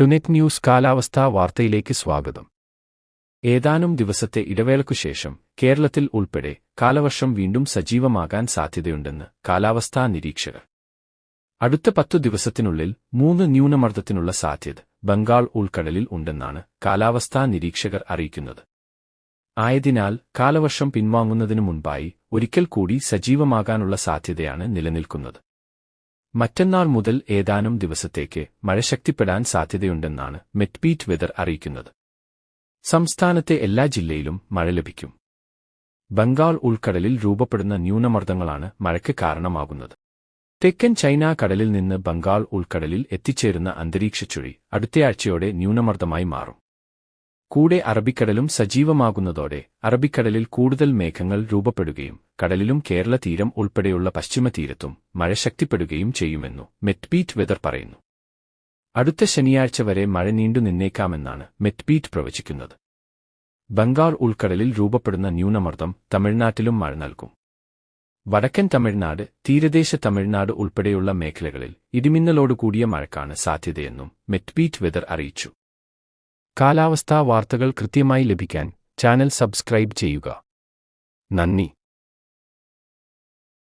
ടുനെറ്റ് news കാലാവസ്ഥാ വാർത്തയിലേക്ക് സ്വാഗതം. ഏതാനും ദിവസത്തെ ഇടവേളയ്ക്കു ശേഷം കേരളത്തിൽ ഉൾപ്പെടെ കാലവർഷം വീണ്ടും സജീവമാകാൻ സാധ്യതയുണ്ടെന്ന് കാലാവസ്ഥാ നിരീക്ഷകർ. അടുത്ത പത്തു ദിവസത്തിനുള്ളിൽ മൂന്ന് ന്യൂനമർദ്ദത്തിനുള്ള സാധ്യത ബംഗാൾ ഉൾക്കടലിൽ ഉണ്ടെന്നാണ് കാലാവസ്ഥാ നിരീക്ഷകർ അറിയിക്കുന്നത്. ആയതിനാൽ കാലവർഷം പിൻവാങ്ങുന്നതിനു മുൻപായി ഒരിക്കൽ കൂടി സജീവമാകാനുള്ള സാധ്യതയാണ് നിലനിൽക്കുന്നത്. മറ്റന്നാൾ മുതൽ ഏതാനും ദിവസത്തേക്ക് മഴ ശക്തിപ്പെടാൻ സാധ്യതയുണ്ടെന്നാണ് മെറ്റ്പീറ്റ് വെതർ അറിയിക്കുന്നത്. സംസ്ഥാനത്തെ എല്ലാ ജില്ലയിലും മഴ ലഭിക്കും. ബംഗാൾ ഉൾക്കടലിൽ രൂപപ്പെടുന്ന ന്യൂനമർദ്ദങ്ങളാണ് മഴയ്ക്ക് കാരണമാകുന്നത്. തെക്കൻ ചൈന കടലിൽ നിന്ന് ബംഗാൾ ഉൾക്കടലിൽ എത്തിച്ചേരുന്ന അന്തരീക്ഷച്ചുഴി അടുത്തയാഴ്ചയോടെ ന്യൂനമർദ്ദമായി മാറും. കൂടെ അറബിക്കടലും സജീവമാകുന്നതോടെ അറബിക്കടലിൽ കൂടുതൽ മേഘങ്ങൾ രൂപപ്പെടുകയും കടലിലും കേരള തീരം ഉൾപ്പെടെയുള്ള പശ്ചിമ തീരത്തും മഴ ശക്തിപ്പെടുകയും ചെയ്യുമെന്നു മെറ്റ്ബീറ്റ് വെതർ പറയുന്നു. അടുത്ത ശനിയാഴ്ച വരെ മഴ നീണ്ടു നിന്നേക്കാമെന്നാണ് മെറ്റ്ബീറ്റ് പ്രവചിക്കുന്നത്. ബംഗാൾ ഉൾക്കടലിൽ രൂപപ്പെടുന്ന ന്യൂനമർദ്ദം തമിഴ്നാട്ടിലും മഴ നൽകും. വടക്കൻ തമിഴ്നാട് തീരദേശ തമിഴ്നാട് ഉൾപ്പെടെയുള്ള മേഖലകളിൽ ഇടിമിന്നലോടുകൂടിയ മഴക്കാണ് സാധ്യതയെന്നും മെറ്റ്ബീറ്റ് വെതർ അറിയിച്ചു. കാലാവസ്ഥാ വാർത്തകൾ കൃത്യമായി ലഭിക്കാൻ ചാനൽ സബ്സ്ക്രൈബ് ചെയ്യുക. നന്ദി.